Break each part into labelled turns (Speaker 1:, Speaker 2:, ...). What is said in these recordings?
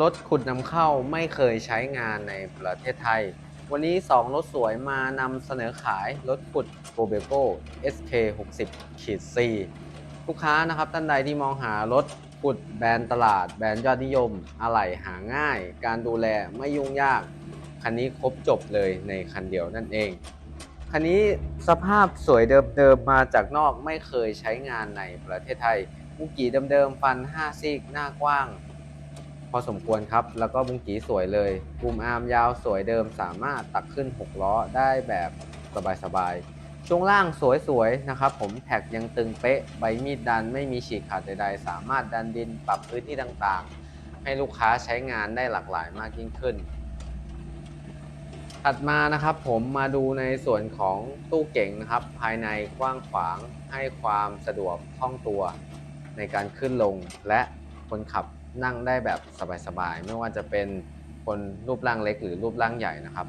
Speaker 1: รถขุดนำเข้าไม่เคยใช้งานในประเทศไทย วันนี้ 2 รถสวยมานำเสนอขายรถขุด g o b e g o SK 60ขีด C ลูกค้านะครับท่านใดที่มองหารถขุดแบรนด์ตลาด แบรนด์ยอดนิยม อะไหล่หาง่าย การดูแลไม่ยุ่งยาก คันนี้ครบจบเลยในคันเดียวนั่นเอง คันนี้สภาพสวยเดิมๆมาจากนอกไม่เคยใช้งานในประเทศไทยบุกีเดิมๆฟัน 5 ซีกหน้ากว้าง พอสมควรครับ แล้วก็บุ้งกีสวยเลยบูมอาร์มยาวสวยเดิมสามารถตักขึ้น 6 ล้อได้แบบสบายๆ ช่วงล่างสวยๆ นะครับ ผมแท็กยังตึงเป๊ะ ใบมีดดันไม่มีฉีกขาดใดๆ สามารถดันดินปรับพื้นที่ต่างๆ ให้ลูกค้าใช้งานได้หลากหลายมากยิ่งขึ้น ถัดมานะครับผมมาดูในส่วนของตู้เก่งนะครับ ภายในกว้างขวางให้ความสะดวกคล่องตัวในการขึ้นลงและคนขับ นั่งได้แบบสบายๆ ไม่ว่าจะเป็นคนรูปร่างเล็กหรือรูปร่างใหญ่นะครับ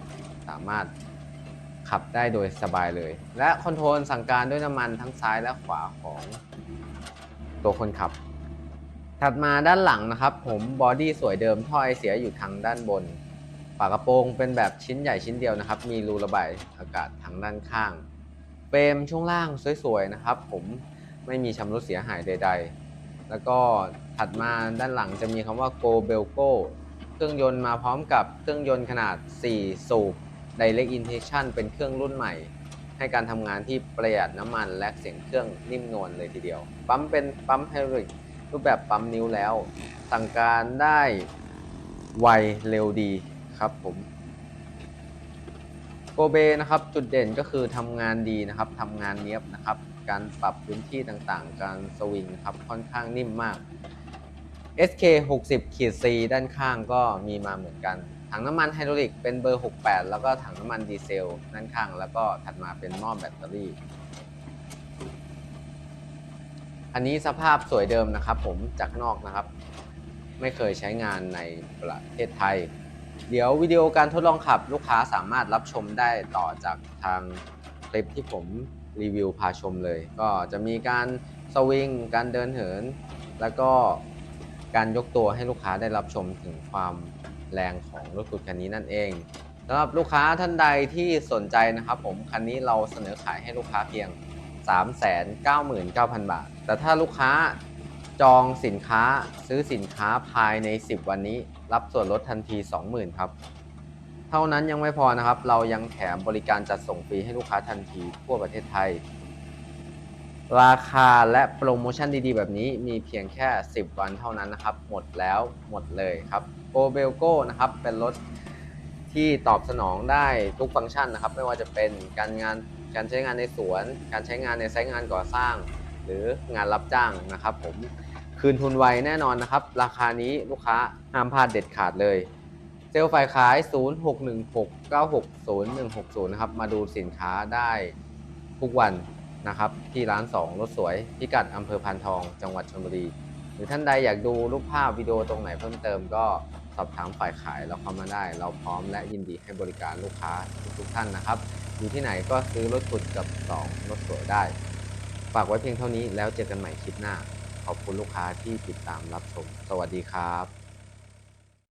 Speaker 1: สามารถขับได้โดยสบายเลย และคอนโทรลสั่งการด้วยน้ำมันทั้งซ้ายและขวาของตัวคนขับ ถัดมาด้านหลังนะครับ ผมบอดี้สวยเดิมท่อไอเสียอยู่ทางด้านบน ฝากระโปรงเป็นแบบชิ้นใหญ่ชิ้นเดียวนะครับ มีรูระบายอากาศทางด้านข้างเฟรมช่วงล่างสวยๆนะครับ ผมไม่มีชำรุดเสียหายใด ๆ แล้วก็ถัดมาด้านหลังจะมีคำว่า Go Belgo เครื่องยนต์มาพร้อมกับเครื่องยนต์ขนาด 4 สูบ Direct Injection เป็นเครื่องรุ่นใหม่ ให้การทำงานที่ประหยัดน้ำมันและเสียงเครื่องนิ่มนวลเลยทีเดียว ปั๊มเป็นปั๊มไฮดริกรูปแบบปั๊มนิ้วแล้ว สั่งการได้ไวเร็วดีครับผมโกเบนะครับจุดเด่นก็คือทำงานดีนะครับทำงานเนี้ยบนะครับ การปรับพื้นที่ต่างๆ การสวิงนะครับค่อนข้างนิ่มมาก SK 60ขีด C ด้านข้างก็มีมาเหมือนกัน ถังน้ำมันไฮดรอลิกเป็นเบอร์ 68 แล้วก็ถังน้ำมันดีเซลด้านข้าง แล้วก็ถัดมาเป็นหม้อแบตเตอรี่ อันนี้สภาพสวยเดิมนะครับผมจากนอกนะครับ ไม่เคยใช้งานในประเทศไทย เดี๋ยววิดีโอการทดลองขับลูกค้าสามารถรับชมได้ต่อจากทางคลิปที่ผม รีวิวพาชมเลย ก็จะมีการสวิง การเดินเหิน แล้วก็การยกตัวให้ลูกค้าได้รับชมถึงความแรงของรถขุดคันนี้นั่นเองสำหรับลูกค้าท่านใดที่สนใจนะครับผมคันนี้เราเสนอขายให้ลูกค้าเพียง 399,000 บาท แต่ถ้าลูกค้าจองสินค้าซื้อสินค้าภายใน 10 วันนี้ รับส่วนลดทันที 20,000 ครับ เท่านั้นยังไม่พอนะครับ เรายังแถมบริการจัดส่งฟรีให้ลูกค้าทันทีทั่วประเทศไทย ราคาและโปรโมชั่นดีๆ แบบนี้มีเพียงแค่ 10 วันเท่านั้นนะครับ หมดแล้วหมดเลยครับโกเบลโก้นะครับเป็นรถที่ตอบสนองได้ทุกฟังก์ชันนะครับ ไม่ว่าจะเป็นการงานการใช้งานในสวน การใช้งานในไซต์งานก่อสร้าง หรืองานรับจ้างนะครับ ผมคืนทุนไวแน่นอนนะครับ ราคานี้ลูกค้าห้ามพลาดเด็ดขาดเลย เซลล์ฝ่ายขาย 0616960160 นะครับ มาดูสินค้าได้ทุกวันนะครับ ที่ร้าน 2 รถสวย พิกัดอำเภอพานทอง จังหวัดชลบุรี หรือท่านใดอยากดูรูปภาพวิดีโอตรงไหนเพิ่มเติมก็สอบถามฝ่ายขายเราเข้ามาได้ เราพร้อมและยินดีให้บริการลูกค้าทุกท่านนะครับ อยู่ที่ไหนก็ซื้อรถขุดกับ 2 รถสวยได้ ฝากไว้เพียงเท่านี้แล้วเจอกันใหม่คลิปหน้า ขอบคุณลูกค้าที่ติดตามรับชม สวัสดีครับ